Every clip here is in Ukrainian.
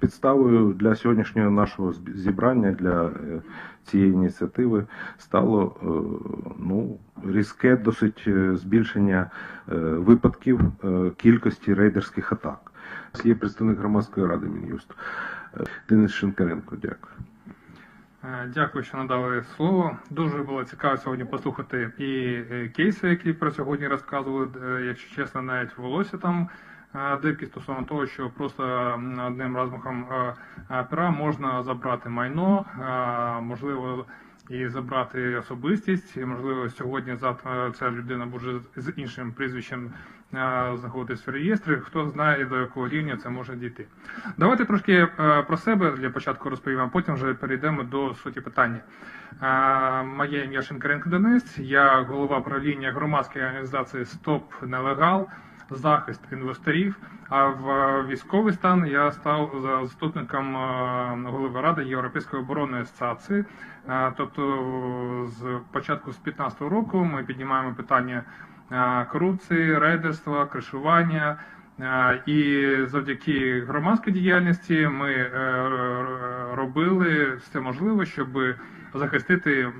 підставою для сьогоднішнього нашого зібрання для е, цієї ініціативи стало е, ну, різке досить е, збільшення випадків кількості рейдерських атак. Є представник громадської ради Мін'юсту. Денис Шинкаренко, дякую. Дякую, що надали слово. Дуже було цікаво сьогодні послухати і кейси, які про сьогодні розказували. Якщо чесно, навіть волосся там е, дибки стосовно того, що просто одним розмахом е, е, пера можна забрати майно, можливо. І забрати особистість, і можливо сьогодні завтра ця людина буде з іншим прізвищем знаходитись в реєстрі. Хто знає до якого рівня це може дійти. Давайте трошки про себе для початку розповім, а потім вже перейдемо до суті питання. Моє ім'я Шинкаренко Денис, я голова правління громадської організації Стоп Нелегал, захист інвесторів. А в військовий стан я став за- заступником е, голови ради Європейської оборонної асоціації. Е, Тобто, з початку з 2015 року ми піднімаємо питання е, корупції, рейдерства, кришування. І завдяки громадській діяльності ми робили все можливе, щоб захистити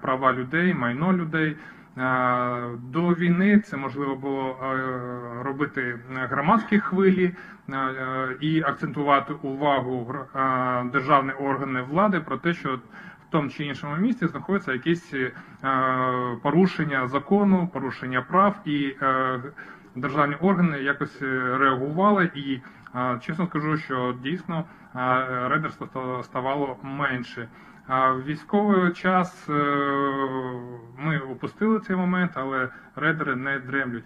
права людей, майно людей. Е, До війни це можливо було е, робити громадські хвилі е, і акцентувати увагу державні органи влади про те, що в тому чи іншому місці знаходяться якісь порушення закону, порушення прав і державні органи якось реагували і чесно скажу, що дійсно рейдерство ставало менше. В військовий час е, ми опустили цей момент, але рейдери не дремлють.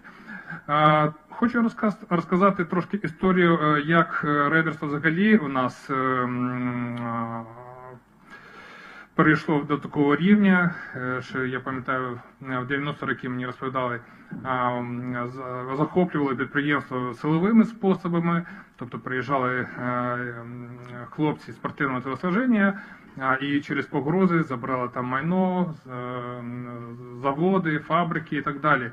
Хочу розказ- розказати трошки історію, е, як е, рейдерство взагалі у нас е, м, а, перейшло до такого рівня, е, що я пам'ятаю, е, в 90 роки мені розповідали, захоплювали підприємство силовими способами, тобто приїжджали е, хлопці спортивного телосложення, і через погрози забрали там майно, заводи, фабрики і так далі.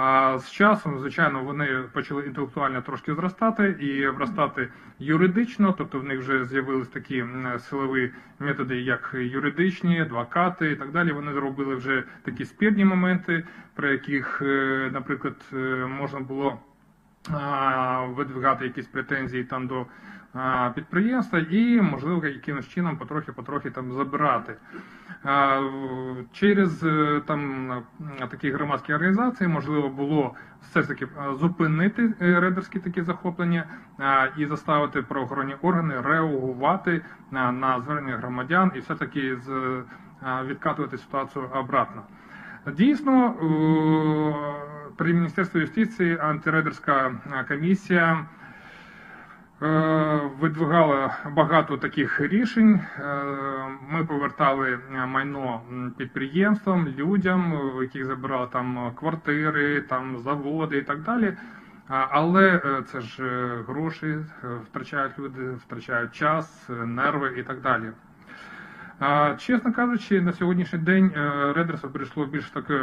А з часом, звичайно, вони почали інтелектуально трошки зростати і вростати юридично, тобто в них вже з'явились такі силові методи, як юридичні, адвокати і так далі. Вони зробили вже такі спірні моменти, про яких, е, наприклад, е, можна було видвигати якісь претензії там до підприємства і, можливо, якимось чином потрохи-потрохи там забирати. Через е, там такі громадські організації можливо було все ж таки зупинити е, рейдерські такі захоплення і заставити правоохоронні органи реагувати на, звернення громадян і все таки відкатувати ситуацію обратно. Дійсно, е, при Міністерстві юстиції антирейдерська е, комісія е, видвигала багато таких рішень. Е, Ми повертали е, майно підприємствам, людям, е, яких забирали там е, квартири, там заводи і так далі. Але е, це ж е, гроші е, втрачають люди, втрачають час, е, нерви і так далі. Чесно кажучи, на сьогоднішній день е, прийшло більш таке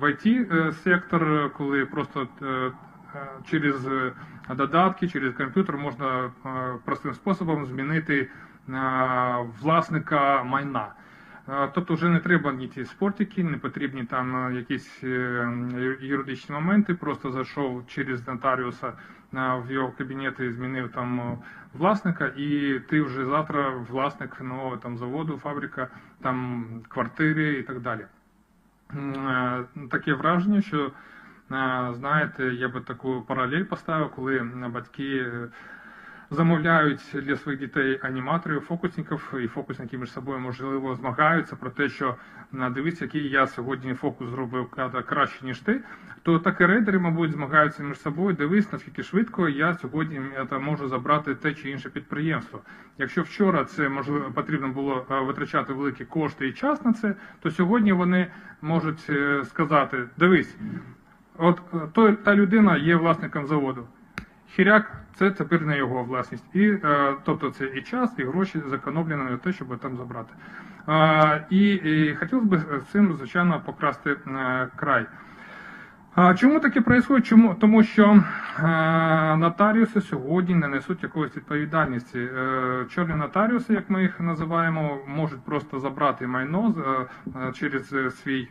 в it сектор, коли просто е, е, через е, додатки, через комп'ютер можна е, простим способом змінити е, власника майна. Е, Тобто вже не треба ні ті спортики, не потрібні там е, якісь е, юридичні моменти. Просто зайшов через нотаріуса е, в його кабінет і змінив там е, власника, і ти вже завтра власник нового там заводу, фабрика, там квартири і так далі. Е, Таке враження, що е, знаєте, я би таку паралель поставив, коли батьки е, замовляють для своїх дітей аніматорів, фокусників, і фокусники між собою можливо змагаються про те, що «На, дивись, який я сьогодні фокус зробив краще ніж ти. То так і рейдери, мабуть, змагаються між собою. Дивись, наскільки швидко я сьогодні е, можу забрати те чи інше підприємство. Якщо вчора це можливо потрібно було е, витрачати великі кошти і час на це, то сьогодні вони можуть е, сказати: дивись, от е, той та людина є власником заводу. Хіряк це тепер не його власність. І, е, тобто це і час, і гроші зекономлені на те, щоб там забрати. Е, і, і хотілося б цим, звичайно, покрасти е, край. А чому таке відбувається? Чому? Тому що е, нотаріуси сьогодні не несуть якоїсь відповідальності. Е, чорні нотаріуси, як ми їх називаємо, можуть просто забрати майно е, через свій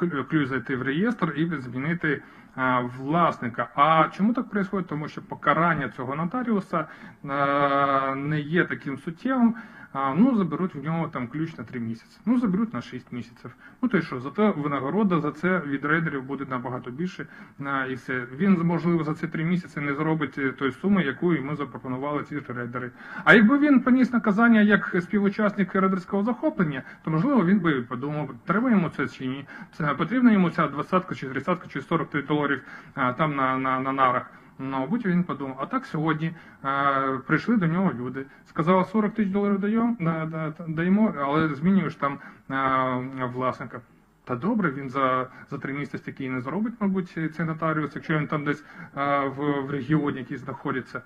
клю- ключ зайти в реєстр і змінити е, власника. А чому так відбувається? Тому що покарання цього нотаріуса е, не є таким суттєвим. А, ну, заберуть в нього там ключ на 3 місяці. Ну, заберуть на 6 місяців. Ну то й що, зато винагорода за це від рейдерів буде набагато більше. А, і все. Він, можливо, за ці 3 місяці не зробить е, тої суми, яку йому запропонували ці рейдери. А якби він поніс наказання як співучасник рейдерського захоплення, то можливо він би подумав, треба йому це чи ні. Це потрібна йому ця 20 чи 30 чи 40 тисяч доларів а, там на, на, на нарах. Ну, мабуть, він подумав, а так сьогодні е, прийшли до нього люди, сказали 40 тисяч доларів даємо, да, да, даємо, але змінюєш там е, власника. Та добре, він за, за три місяці такий не зробить, мабуть, цей нотаріус, якщо він там десь е, в, в регіоні якийсь знаходиться.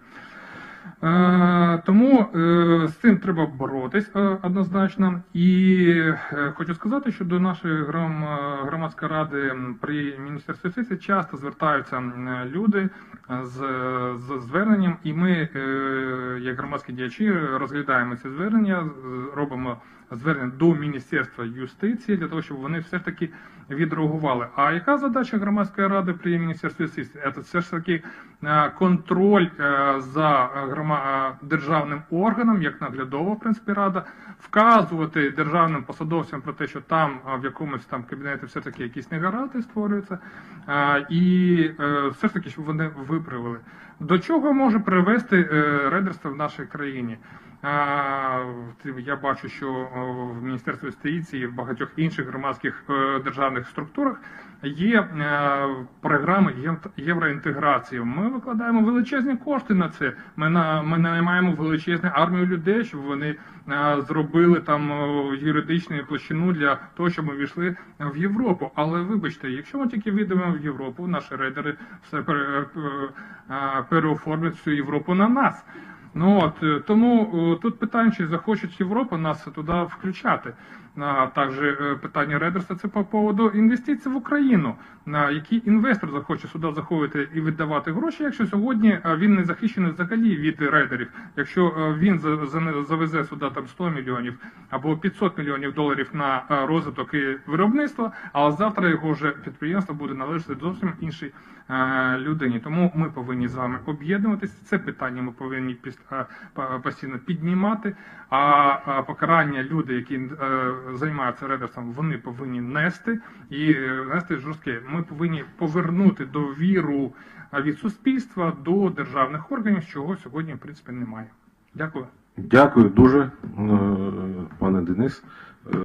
Е, Тому е, з цим треба боротись е, однозначно. І хочу сказати, що до нашої громадської ради при міністерстві юстиції часто звертаються люди з, з зверненням, і ми, як громадські діячі, розглядаємо ці звернення, робимо звернення до Міністерства юстиції для того, щоб вони все ж таки відреагували. А яка задача громадської ради при міністерстві юстиції? Це все ж таки е, контроль е, за е, державним органом, як наглядова в принципі рада, вказувати державним посадовцям про те, що там в якомусь там кабінеті все таки якісь негаразди створюються, і все ж таки, щоб вони виправили. До чого може привести е, рейдерство в нашій країні? Я бачу, що в Міністерстві юстиції і в багатьох інших громадських е, державних структурах є е, програми євроінтеграції. Ми викладаємо величезні кошти на це. Ми на наймаємо величезну армію людей, щоб вони зробили там юридичну площину для того, щоб ми війшли в Європу. Але вибачте, якщо ми тільки вийдемо в Європу, наші рейдери все переоформлять всю Європу на нас. Ну от е, тому е, тут питання, чи захочуть Європа нас туди включати. А також е, питання рейдерства це по поводу інвестицій в Україну. На який інвестор захоче сюди заходити і віддавати гроші, якщо сьогодні е, він не захищений взагалі від рейдерів. Якщо е, він за- за- завезе сюди там 100 мільйонів або 500 мільйонів доларів на розвиток і виробництво, а завтра його вже підприємство буде належати зовсім іншій людині. Тому ми повинні з вами об'єднуватися. Це питання ми повинні постійно піднімати. А покарання люди, які займаються редерсом, вони повинні нести і е, нести жорстке. Ми повинні повернути довіру е, від суспільства до державних органів, чого сьогодні в принципі немає. Дякую. Дякую дуже, е, пане Денис.